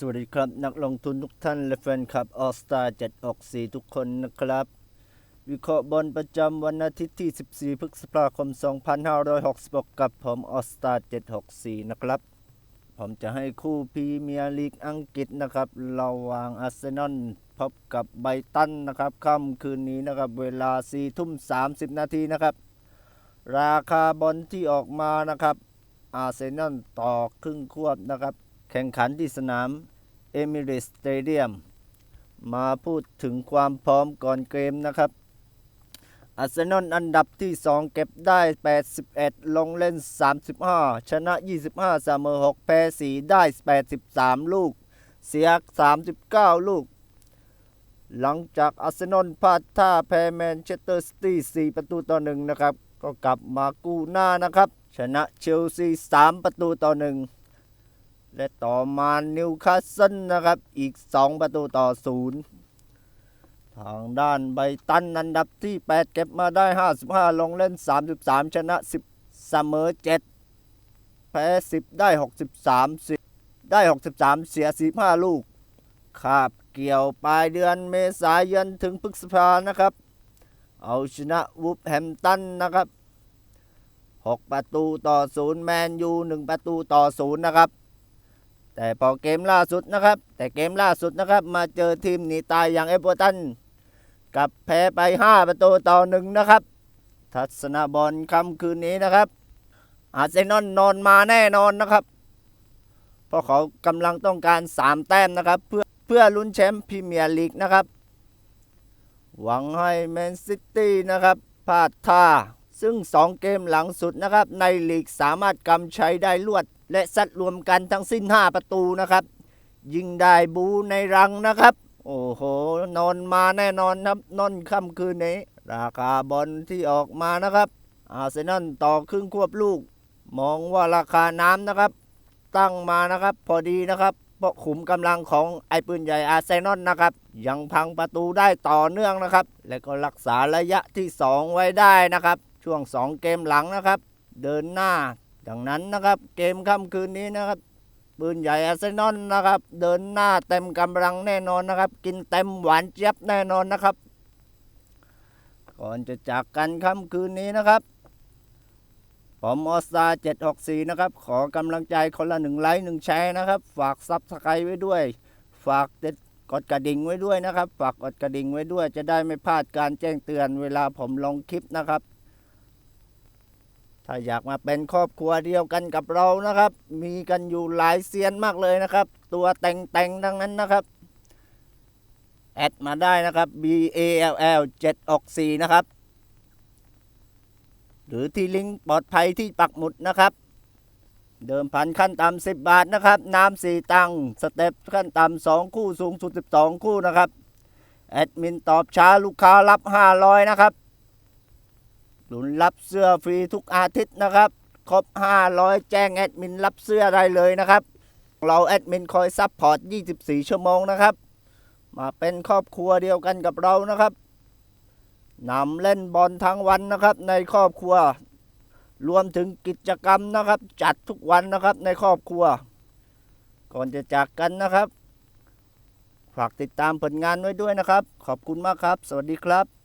สวัสดีครับ นักลงทุนทุกท่าน และแฟนคลับออสตา764ทุกคนนะครับ วิเคราะห์บอลประจำวันอาทิตย์ที่ 14 พฤษภาคม 2566 กับผมออสตา764นะครับ ผมจะให้คู่พรีเมียร์ลีกอังกฤษนะครับระหว่างอาร์เซนอลพบกับไบรตันนะครับค่ำคืนนี้นะครับเวลา4ทุ่ม 30 นาทีนะครับ ราคาบอลที่ออกมานะครับอาร์เซนอลต่อครึ่งควบนะครับ แข่งขันที่สนามเอมิเรสสเตเดียมมาพูดถึงความพร้อมก่อนเกมนะครับอาร์เซนอลอันดับที่ 2 เก็บได้ 81 ลงเล่น 35 ชนะ 25เสมอ6แพ้ 4 ได้ 83 ลูก เสีย 39 ลูก หลังจากอาร์เซนอลพลาดท่าแพ้แมนเชสเตอร์ซิตี้4ประตูต่อ 1 นะครับ ก็กลับมากู้หน้านะครับ ชนะเชลซี 3 ประตูต่อ 1 และต่อมานิวคาสเซิลนะครับ อีก 2 ประตูต่อ 0 ทางด้านไบตันอันดับที่ 8 เก็บมาได้ 55 ลงเล่น 33 ชนะ 10 เสมอ 7 แพ้ 10 ได้ 63 10ได้ 63 เสีย 15 ลูกคาบเกี่ยวปลายเดือนเมษายนถึงพฤษภานะครับ เอาชนะวูฟแฮมตันนะครับ 6 ประตูต่อ 0 แมนยู 1 ประตูต่อ 0 นะครับ แต่พอเกมล่าสุดนะครับ แต่เกมล่าสุดนะครับ มาเจอทีมหนีตายอย่างเอเวอร์ตันกับแพ้ไป 5 ประตูต่อ1นะครับ ทัศนบอลค่ำคืนนี้นะครับ อาร์เซนอลนอนมาแน่นอนนะครับ เพราะเขากำลังต้องการ 3 แต้มนะครับ เพื่อเพื่อลุ้นแชมป์พรีเมียร์ลีกนะครับ หวังให้แมนซิตี้นะครับพลาดท่า ซึ่ง 2 เกมหลังสุดนะครับ ในลีกสามารถกำชัยได้ลวด และซัดรวมกันทั้งสิ้น 5 ประตูนะครับ ยิงได้บูในรังนะครับ โอ้โห นอนมาแน่นอนครับนอนค่ำคืนนี้ ราคาบอลที่ออกมานะครับอาร์เซนอลต่อครึ่งควบลูก มองว่าราคาน้ำนะครับ ตั้งมานะครับ พอดีนะครับเพราะขุมกำลังของไอปืนใหญ่อาร์เซนอลนะครับ ยังพังประตูได้ต่อเนื่องนะครับ และก็รักษาระยะที่ 2 ไว้ได้นะครับ ช่วง 2 เกมหลังนะครับ เดินหน้า ดังนั้นนะครับเกมค่ำคืนนี้นะครับปืนใหญ่อาร์เซนอลนะครับ เดินหน้าเต็มกำลังแน่นอนนะครับ กินเต็มหวานเจี๊ยบแน่นอนนะครับ ก่อนจะจากกันค่ำคืนนี้นะครับ ผมออสตา764 นะครับ ขอกำลังใจคนละหนึ่งไลค์หนึ่งแชร์นะครับ ฝากซับสไครต์ไว้ด้วย ฝากเด็ดกดกระดิ่งไว้ด้วยนะครับ ฝากกดกระดิ่งไว้ด้วย จะได้ไม่พลาดการแจ้งเตือนเวลาผมลงคลิปนะครับ ถ้าอยากมาเป็นครอบครัวเดียวกันกับเรานะครับ มีกันอยู่หลายเซียนมากเลยนะครับ ตัวแต่งแต่งๆทั้งนั้นนะครับ แอดมาได้นะครับ B A L L 764นะครับ หรือที่ลิงก์ปลอดภัยที่ปักหมุดนะครับ เดิมพันขั้นต่ำ10 บาทนะครับน้ำสี่ตังค์สเต็ปขั้นต่ำสองคู่สูงสุด 12 คู่นะครับ แอดมินตอบช้าลูกค้ารับ 500 นะครับ ลุนรับเสื้อฟรีทุกอาทิตย์นะครับ ครบ 500 แจ้งแอดมินรับเสื้อได้เลยนะครับ เราแอดมินคอยซัพพอร์ต 24 ชั่วโมงนะครับ มาเป็นครอบครัวเดียวกันกับเรานะครับนำเล่นบอลทั้งวันนะครับ ในครอบครัว รวมถึงกิจกรรมนะครับ จัดทุกวันนะครับในครอบครัว ก่อนจะจากกันนะครับ ฝากติดตามผลงานไว้ด้วยนะครับ ขอบคุณมากครับ สวัสดีครับ